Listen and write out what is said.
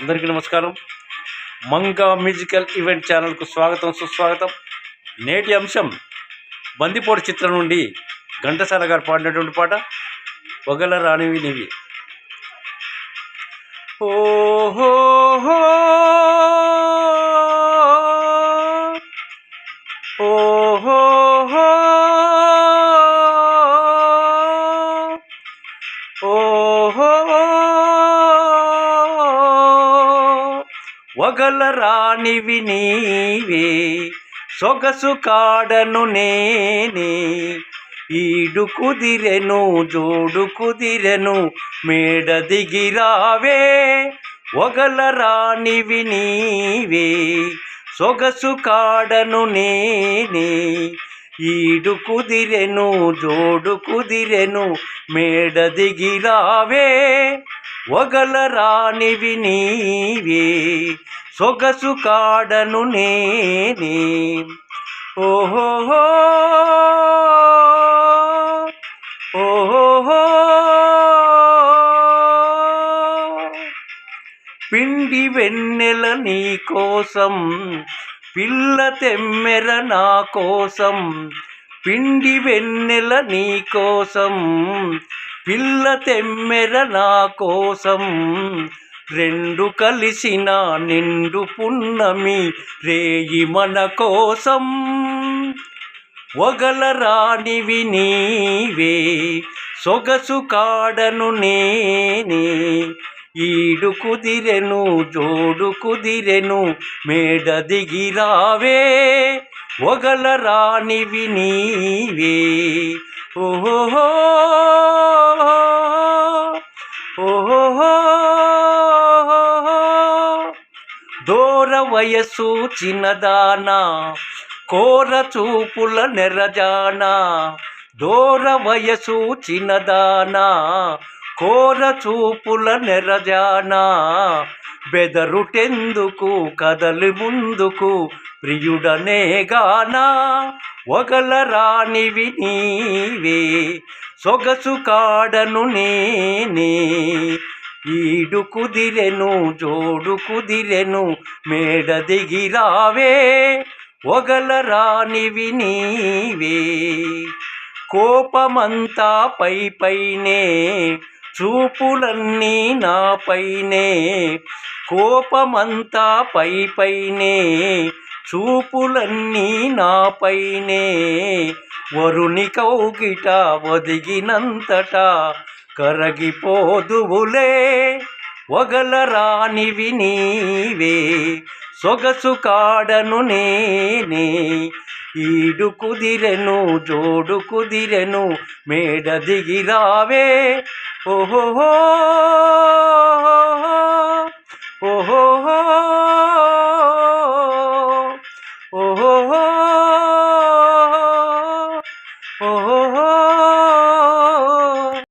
అందరికీ నమస్కారం. Manga musical event ఛానల్కు స్వాగతం సుస్వాగతం. నేటి అంశం బందిపోటు చిత్రం నుండి ఘంటసాల గారు పాడినటువంటి పాట పొగల రానివి నివి. ఓహో ఓహో వగల రానివి నీవే సొగసు కాడను నేనే ఈడు కుదిరెను జోడు కుదిరెను మేడ దిగిరావే ఒగల రానివి నీవే సొగసు కాడను నేనే ఈడు కుదిరెను జోడు కుదిరెను మేడ ఒగల రానివి నీవే సొగసు కాడను నేనే. ఓహో ఓహో పిండి వెన్నెల నీ కోసం పిల్ల తెమ్మెర నా కోసం పిండి వెన్నెల నీ కోసం పిల్ల తెమ్మెర నా కోసం రెండు కలిసిన నిండు పున్నమి రేయి మన కోసం. ఒగల రానివి నీవే సొగసు కాడను నేనే. ఈడు కుదిరెను జోడు కుదిరెను మేడ దిగిరావే ఒగల రానివి నీవే ఓహో ఓహో దూర వయసు చిన్నదానా కోర చూపుల నెరజానా దూర వయసు చిన్నదానా కోర చూపుల నెరజానా బెదరుటెందుకు కదలి ముందుకు ప్రియుడనే గానా. ఒగల నీవే సొగసు కాడను నేనే. ఈడు కుదిరెను జోడు కుదిరెను మేడ దిగిరావే. ఒగల రానివి నీవే కోపమంతా పై పైనే. చూపులన్నీ నాపైనే కోపమంతా పై పైనే చూపులన్నీ నాపైనే. వరుని కౌగిట ఒదిగినంతట కరగిపోదువులే వగలరాని రానివి నీవే సొగసు కాడను నేనే. ఈడు కుదిరెను జోడు కుదిరెను మేడ దిగిరావే ఓహో ఓహో ఓహో